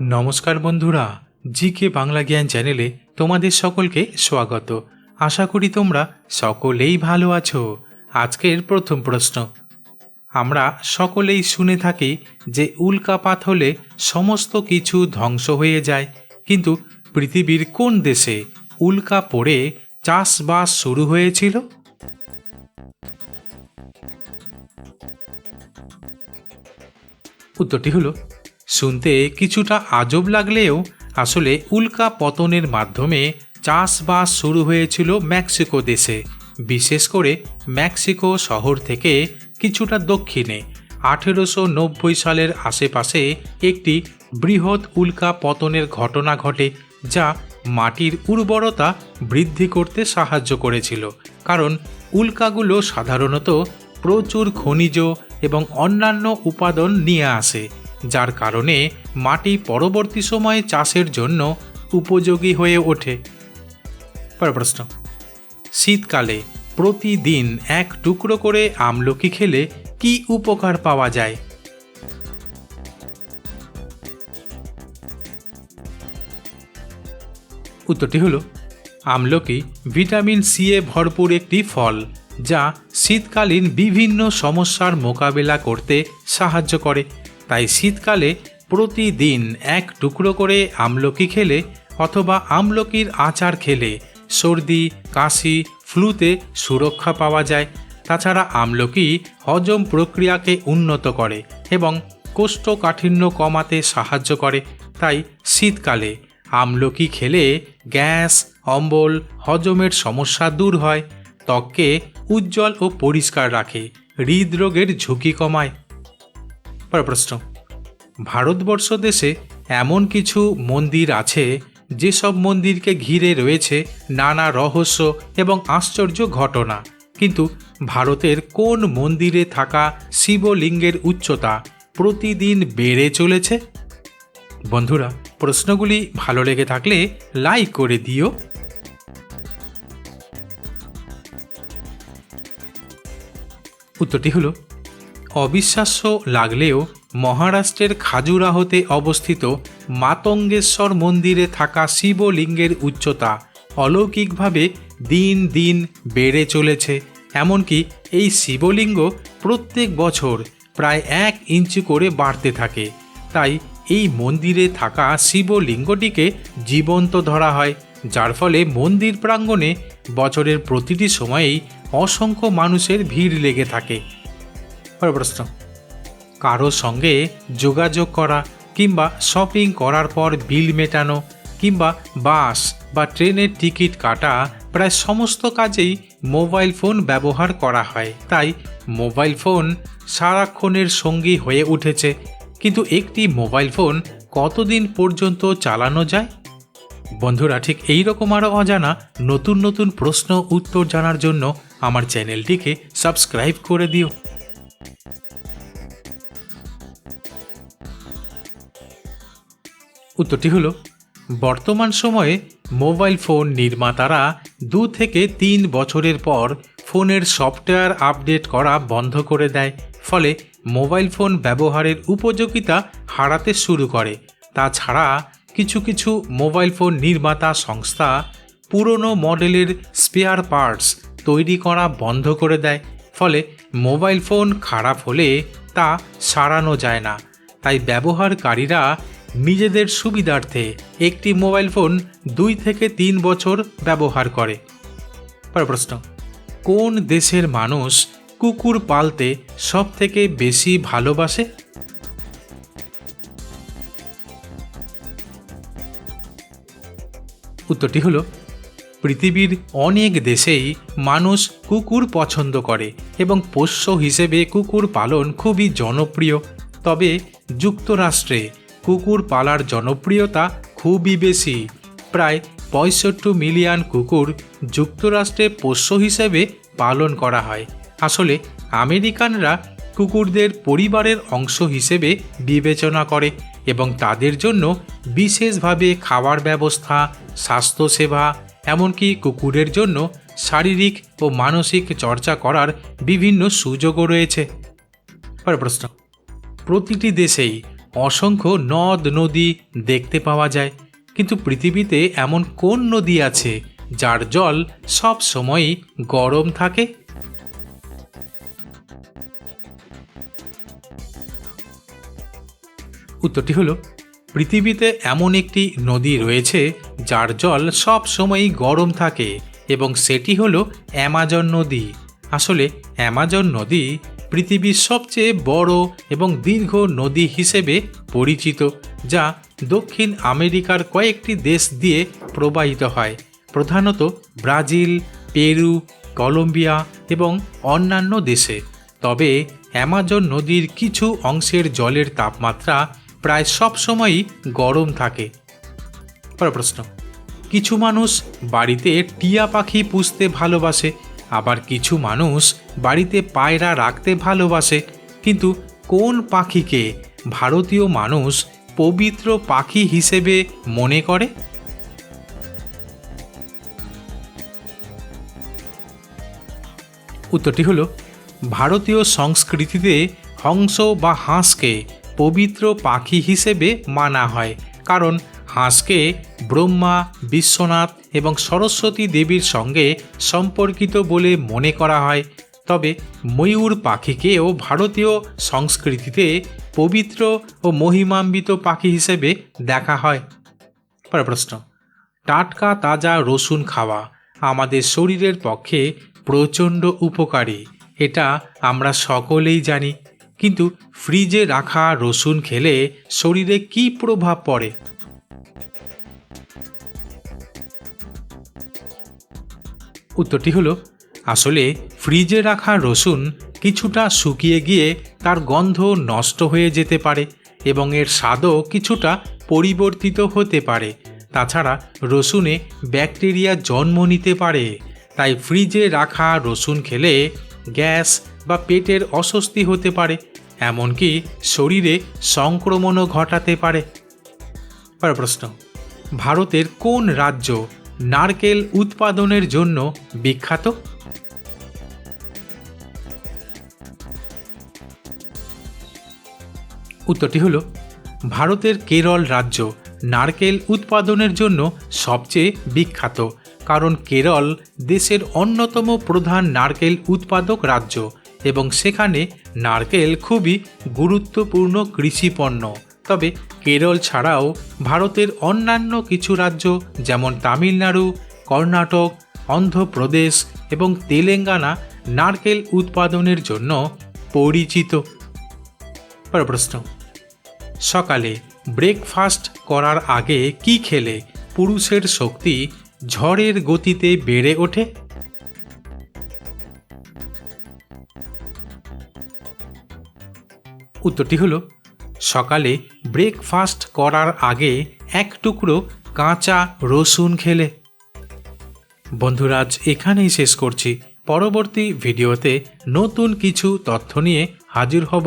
নমস্কার বন্ধুরা জি কে বাংলা জ্ঞান চ্যানেলে তোমাদের সকলকে স্বাগত। আশা করি তোমরা সকলেই ভালো আছো। আজকের প্রথম প্রশ্ন। আমরা সকলেই শুনে থাকি যে উল্কাপাত হলে সমস্ত কিছু ধ্বংস হয়ে যায়, কিন্তু পৃথিবীর কোন দেশে উল্কা পড়ে চাষবাস শুরু হয়েছিল? উত্তরটি হলো শুনতে কিছুটা আজব লাগলেও আসলে উল্কা পতনের মাধ্যমে চাষবাস শুরু হয়েছিল মেক্সিকো দেশে, বিশেষ করে মেক্সিকো শহর থেকে কিছুটা দক্ষিণে। আঠেরোশো নব্বই সালের আশেপাশে একটি বৃহৎ উল্কা পতনের ঘটনা ঘটে, যা মাটির উর্বরতা বৃদ্ধি করতে সাহায্য করেছিল। কারণ উল্কাগুলো সাধারণত প্রচুর খনিজ এবং অন্যান্য উপাদান নিয়ে আসে যার কারণে মাটি পরবর্তী সময়ে চাষের জন্য উপযোগী হয়ে ওঠে। প্রশ্ন। শীতকালে প্রতিদিন এক টুকরো করে আমলকি খেলে কি উপকার পাওয়া যায়? উত্তরটি হলো, আমলকি ভিটামিন সি এ ভরপুর একটি ফল যা শীতকালীন বিভিন্ন সমস্যার মোকাবেলা করতে সাহায্য করে। তাই শীতকালে প্রতিদিন এক টুকরো করে আমলকি খেলে অথবা আমলকির আচার খেলে সর্দি, কাশি, ফ্লুতে সুরক্ষা পাওয়া যায়। তাছাড়া আমলকি হজম প্রক্রিয়াকে উন্নত করে এবং কোষ্ঠকাঠিন্য কমাতে সাহায্য করে। তাই শীতকালে আমলকি খেলে গ্যাস, অম্বল, হজমের সমস্যা দূর হয়, ত্বককে উজ্জ্বল ও পরিষ্কার রাখে, হৃদরোগের ঝুঁকি কমায়। পরের প্রশ্ন। ভারতবর্ষ দেশে এমন কিছু মন্দির আছে, যেসব মন্দিরকে ঘিরে রয়েছে নানা রহস্য এবং আশ্চর্য ঘটনা। কিন্তু ভারতের কোন মন্দিরে থাকা শিবলিঙ্গের উচ্চতা প্রতিদিন বেড়ে চলেছে? বন্ধুরা, প্রশ্নগুলি ভালো লেগে থাকলে লাইক করে দিও। উত্তরটি হলো অবিশ্বাস্য লাগলেও মহারাষ্ট্রের খাজুরাহোতে অবস্থিত মাতঙ্গেশ্বর মন্দিরে থাকা শিবলিঙ্গের উচ্চতা অলৌকিকভাবে দিন দিন বেড়ে চলেছে। এমনকি এই শিবলিঙ্গ প্রত্যেক বছর প্রায় এক ইঞ্চি করে বাড়তে থাকে। তাই এই মন্দিরে থাকা শিবলিঙ্গটিকে জীবন্ত ধরা হয়, যার ফলে মন্দির প্রাঙ্গণে বছরের প্রতিটি সময়েই অসংখ্য মানুষের ভিড় লেগে থাকে। প্রশ্ন কারও সঙ্গে যোগাযোগ করা কিংবা শপিং করার পর বিল মেটানো কিংবা বাস বা ট্রেনের টিকিট কাটা প্রায় সমস্ত কাজেই মোবাইল ফোন ব্যবহার করা হয়। তাই মোবাইল ফোন সারাক্ষণের সঙ্গী হয়ে উঠেছে। কিন্তু একটি মোবাইল ফোন কতদিন পর্যন্ত চালানো যায়? বন্ধুরা, ঠিক এই রকম আরও অজানা নতুন নতুন প্রশ্ন উত্তর জানার জন্য আমার চ্যানেলটিকে সাবস্ক্রাইব করে দিও। উত্তরটি হলো, বর্তমান সময়ে মোবাইল ফোন নির্মাতারা দু থেকে তিন বছরের পর ফোনের সফটওয়্যার আপডেট করা বন্ধ করে দেয়, ফলে মোবাইল ফোন ব্যবহারের উপযোগিতা হারাতে শুরু করে। তাছাড়া কিছু কিছু মোবাইল ফোন নির্মাতা সংস্থা পুরনো মডেলের স্পেয়ার পার্টস তৈরি করা বন্ধ করে দেয়, ফলে মোবাইল ফোন খারাপ হলে তা সারানো যায় না। তাই ব্যবহারকারীরা নিজেদের সুবিধার্থে একটি মোবাইল ফোন দুই থেকে তিন বছর ব্যবহার করে। পরের প্রশ্ন, কোন দেশের মানুষ কুকুর পালতে সব থেকে বেশি ভালোবাসে? উত্তরটি হলো, পৃথিবীর অনেক দেশেই মানুষ কুকুর পছন্দ করে এবং পোষ্য হিসেবে কুকুর পালন খুবই জনপ্রিয়। তবে যুক্তরাষ্ট্রে কুকুর পালার জনপ্রিয়তা খুবই বেশি। প্রায় পঁয়ষট্টি মিলিয়ন কুকুর যুক্তরাষ্ট্রে পোষ্য হিসেবে পালন করা হয়। আসলে আমেরিকানরা কুকুরদের পরিবারের অংশ হিসেবে বিবেচনা করে এবং তাদের জন্য বিশেষভাবে খাবার ব্যবস্থা, স্বাস্থ্যসেবা, এমনকি কুকুরের জন্য শারীরিক ও মানসিক চর্চা করার বিভিন্ন সুযোগও রয়েছে। প্রশ্ন। প্রতিটি দেশেই অসংখ্য নদ নদী দেখতে পাওয়া যায়। কিন্তু পৃথিবীতে এমন কোন নদী আছে যার জল সব সময়ই গরম থাকে? উত্তরটি হলো, পৃথিবীতে এমন একটি নদী রয়েছে যার জল সব সময়ই গরম থাকে এবং সেটি হলো অ্যামাজন নদী। আসলে অ্যামাজন নদী পৃথিবীর সবচেয়ে বড় এবং দীর্ঘ নদী হিসেবে পরিচিত, যা দক্ষিণ আমেরিকার কয়েকটি দেশ দিয়ে প্রবাহিত হয়। প্রধানত ব্রাজিল, পেরু, কলম্বিয়া এবং অন্যান্য দেশে। তবে অ্যামাজন নদীর কিছু অংশের জলের তাপমাত্রা প্রায় সব সময়ই গরম থাকে। প্রশ্ন, কিছু মানুষ বাড়িতে টিয়া পাখি পুষতে ভালোবাসে। আবার কিছু মানুষ বাড়িতে পায়রা রাখতে ভালোবাসে, কিন্তু কোন পাখিকে ভারতীয় মানুষ পবিত্র পাখি হিসেবে মনে করে? উত্তরটি হলো, ভারতীয় সংস্কৃতিতে হংস বা হাঁসকে পবিত্র পাখি হিসেবে মানা হয়, কারণ হাঁসকে ব্রহ্মা, বিশ্বনাথ এবং সরস্বতী দেবীর সঙ্গে সম্পর্কিত বলে মনে করা হয়। তবে ময়ূর পাখিকেও ভারতীয় সংস্কৃতিতে পবিত্র ও মহিমান্বিত পাখি হিসেবে দেখা হয়। পরের প্রশ্ন, টাটকা তাজা রসুন খাওয়া আমাদের শরীরের পক্ষে প্রচণ্ড উপকারী, এটা আমরা সকলেই জানি। কিন্তু ফ্রিজে রাখা রসুন খেলে শরীরে কী প্রভাব পড়ে? উত্তরটি হলো, আসলে ফ্রিজে রাখা রসুন কিছুটা শুকিয়ে গিয়ে তার গন্ধ নষ্ট হয়ে যেতে পারে এবং এর স্বাদও কিছুটা পরিবর্তিত হতে পারে। তাছাড়া রসুনে ব্যাকটেরিয়া জন্ম নিতে পারে, তাই ফ্রিজে রাখা রসুন খেলে গ্যাস বা পেটের অস্বস্তি হতে পারে, এমনকি শরীরে সংক্রমণও ঘটাতে পারে। প্রশ্ন, ভারতের কোন রাজ্য নারকেল উৎপাদনের জন্য বিখ্যাত? উত্তরটি হলো, ভারতের কেরল রাজ্য নারকেল উৎপাদনের জন্য সবচেয়ে বিখ্যাত, কারণ কেরল দেশের অন্যতম প্রধান নারকেল উৎপাদক রাজ্য এবং সেখানে নারকেল খুবই গুরুত্বপূর্ণ কৃষিপণ্য। তবে কেরল ছাড়াও ভারতের অন্যান্য কিছু রাজ্য যেমন তামিলনাড়ু, কর্ণাটক, অন্ধ্রপ্রদেশ এবং তেলেঙ্গানা নারকেল উৎপাদনের জন্য পরিচিত। প্রশ্ন। সকালে ব্রেকফাস্ট করার আগে কি খেলে পুরুষের শক্তি ঝড়ের গতিতে বেড়ে ওঠে? উত্তরটি হলো সকালে ব্রেকফাস্ট করার আগে এক টুকরো কাঁচা রসুন খেলে। বন্ধুরাজ এখানেই শেষ করছি। পরবর্তী ভিডিওতে নতুন কিছু তথ্য নিয়ে হাজির হব।